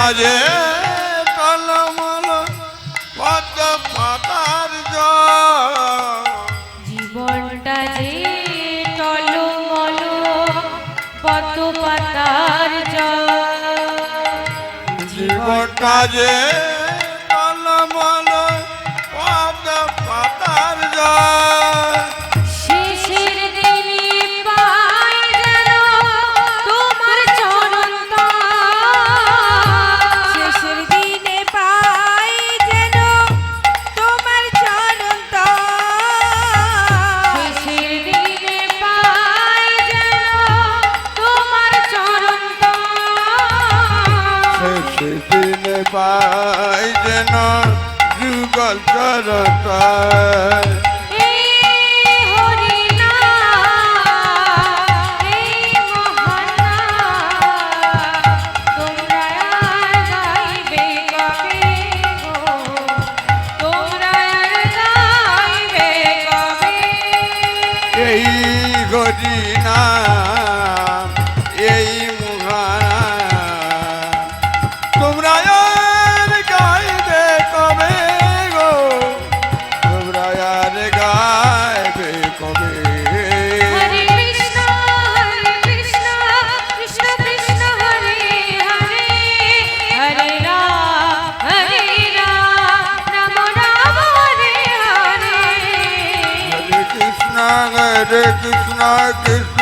আরে কলমল পদ পাতার জীবনটা যে টলমল পদ পাতার জীবনটা যে পায় যেন যুগল চরতায়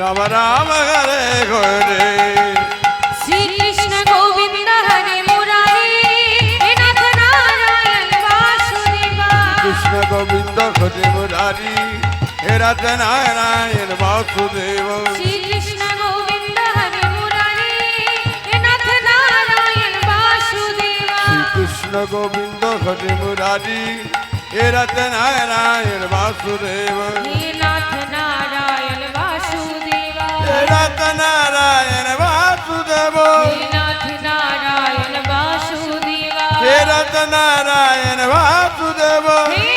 রাম রাম হরে হরে। শ্রীকৃষ্ণ গোবিন্দ হরে মুরারি নাথ নারায়ণ বাসুদেবা। কৃষ্ণ গোবিন্দ হরে মুরারি হে রাধ নারায়ণ বাসুদেব। শ্রীকৃষ্ণ গোবিন্দ হরে মুরারি নাথ নারায়ণ বাসুদেবা। শ্রীকৃষ্ণ গোবিন্দ হরে মুরারি হে রাধ নারায়ণ বাসুদেব। লীলা નારાયણ વાસુદેવ હે રત નારાયણ વાસુદેવ હે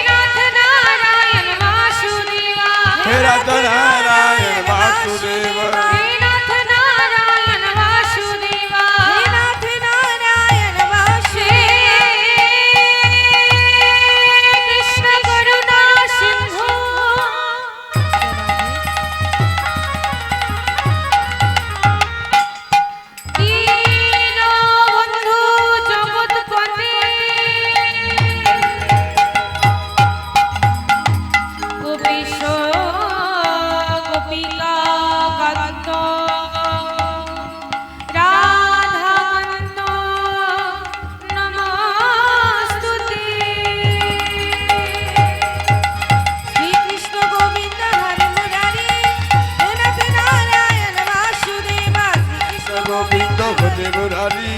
গোবিন্দ ভজে মুরারি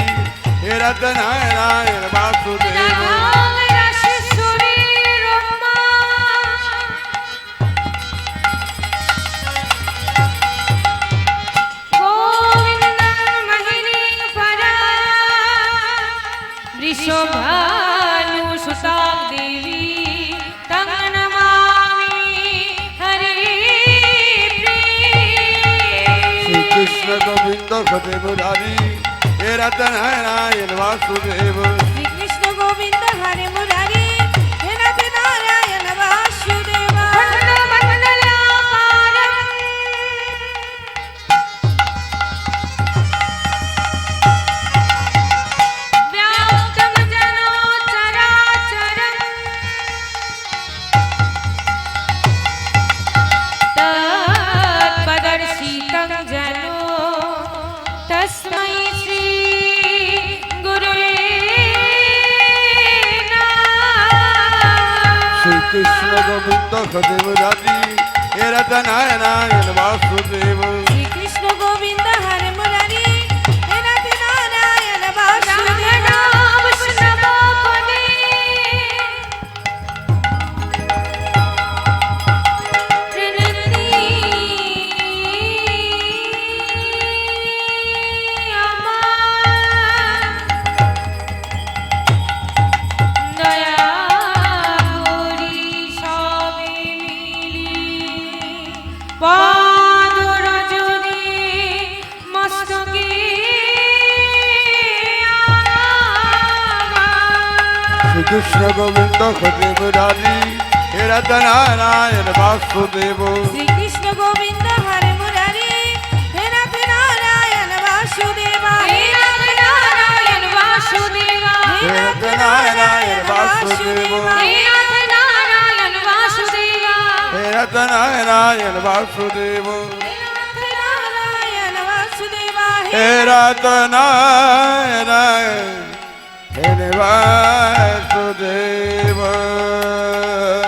হে রতন রায় বাসুদেব। গোবিন্দ ঘটে মুরারি হে রত নারায়ণ শ্রীকৃষ্ণ গোবিন্দ ঘটে মুরারি হে রত আমার। শ্রীকৃষ্ণ গোবিন্দ ঘটে মুরারি হে রত নারায়ণ বাসুদেব শ্রীকৃষ্ণ গোবিন্দ হরে মুরারি হে নাথ নারায়ণ বাসুদেবা হে নাথ নারায়ণ বাসুদেবা হে রত নারায়ণ বাসুদেব হে নাথ নারায়ণ বাসুদেবা হে রত নারায়ণ বাসুদেব নারায়ণ বাসুদেবা হে রত নারায়ণ হে বাসুদেব